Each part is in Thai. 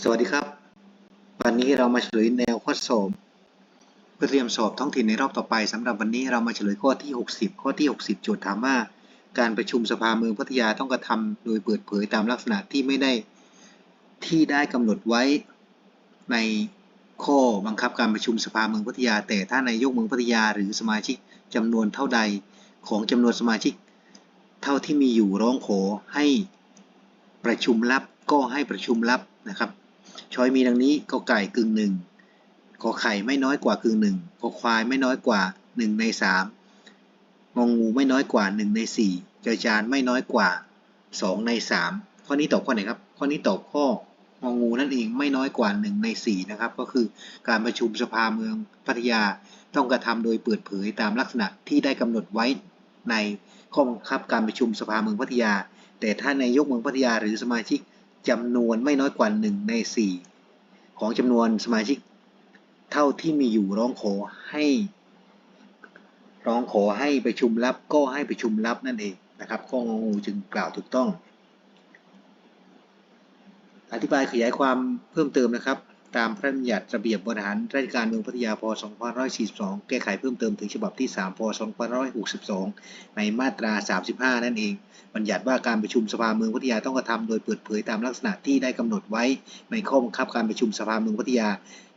สวัสดีครับ วันนี้เรามาเฉลยแนวข้อสอบเพื่อเตรียมสอบท้องถิ่นในรอบต่อไปสำหรับวันนี้เรามาเฉลยข้อที่ 60 ข้อที่ 60 โจทย์ถามว่า การประชุมสภาเมืองพัทยาต้องกระทำโดยเปิดเผยตามลักษณะที่ไม่ได้ที่ได้กำหนดไว้ในข้อบังคับการประชุมสภาเมืองพัทยา แต่ถ้านายกเมืองพัทยาหรือสมาชิกจำนวนเท่าใดของจำนวนสมาชิก เท่าที่มีอยู่ร้องขอให้ประชุมลับก็ให้ประชุมลับนะครับ ช้อยมีดังนี้กอไก่กึ่งหนึ่งกอไข่ไม่น้อยกว่ากึ่งหนึ่งกอควายไม่น้อยกว่าหนึ่งในสามงองูไม่น้อยกว่าหนึ่งในสี่จอจานไม่น้อยกว่าสองในสามข้อนี้ตอบข้อไหนครับ ข้อนี้ตอบข้ององูนั่นเองไม่น้อยกว่าหนึ่งในสี่นะครับ ก็คือการประชุมสภาเมืองพัทยาต้องกระทำโดยเปิดเผยตามลักษณะที่ได้กำหนดไว้ในข้อบังคับการประชุมสภาเมืองพัทยา แต่ถ้านายกเมืองพัทยาหรือสมาชิก จำนวนไม่น้อยกว่า 1 ใน 4 ของจำนวนสมาชิก เท่าที่มีอยู่ร้องขอให้ร้องขอให้ประชุมลับก็ให้ประชุมลับนั่นเองนะครับข้ององูจึงกล่าวถูกต้อง อธิบายขยายความเพิ่มเติมนะครับ ตามพระบัญญัติระเบียบบริหารราชการเมืองพัทยาพศ2542 แก้ไขเพิ่มเติมถึงฉบับที่ 3 พศ2562 ในมาตรา 35 นั่นเอง บัญญัติว่าการประชุมสภาเมืองพัทยาต้องกระทำโดยเปิดเผยตามลักษณะที่ได้กำหนดไว้ในข้อบังคับการประชุมสภาเมืองพัทยา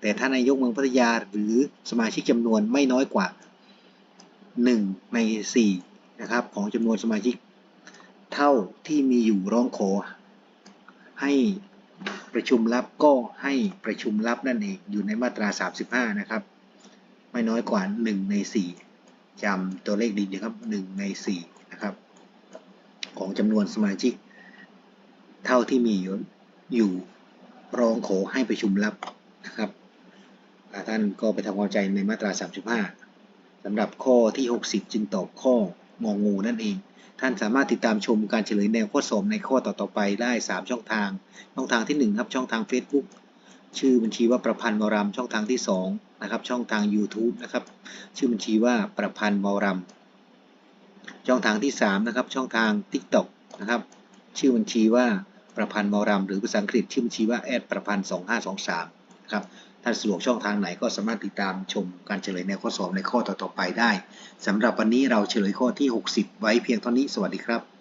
แต่ถ้านายกเมืองพัทยาหรือสมาชิกจำนวนไม่น้อยกว่า 1 ใน 4 นะครับของจำนวนสมาชิกเท่าที่มีอยู่ร้องขอให้ ประชุมลับก็ให้ประชุมลับนั่นเองอยู่ในมาตรา 35 นะครับ ไม่น้อยกว่า 1 ใน 4จำตัวเลขดีนะครับ 1 ใน 4 นะครับ ของจำนวนสมาชิก เท่าที่มีอยู่อยู่ร้องขอให้ประชุมลับนะครับท่านก็ไปทำความใจในมาตรา 35สำหรับข้อที่ 60 จึงตอบข้ององูนั่นเอง ท่านสามารถติดตามชมการเฉลยแนวข้อสอบในข้อต่อๆไปได้ 3 ช่องทาง ช่องทางที่ 1 ครับ ช่องทาง Facebook ชื่อบัญชีว่าประพันธ์วรำช่องทางที่ 2 นะครับ ช่องทาง YouTube นะครับ ชื่อบัญชีว่าประพันธ์วรำช่องทางที่ 3 นะครับ ช่องทาง TikTok นะครับ ชื่อบัญชีว่าประพันธ์วรำหรือภาษาอังกฤษ ชื่อบัญชีว่าแอดประพันธ์2523นะครับ ท่านสะดวกช่องทางไหนก็สามารถติดตามชมการเฉลยแนวข้อสอบในข้อต่อๆไปได้สำหรับวันนี้เราเฉลยข้อที่ 60 ไว้เพียงเท่านี้สวัสดีครับ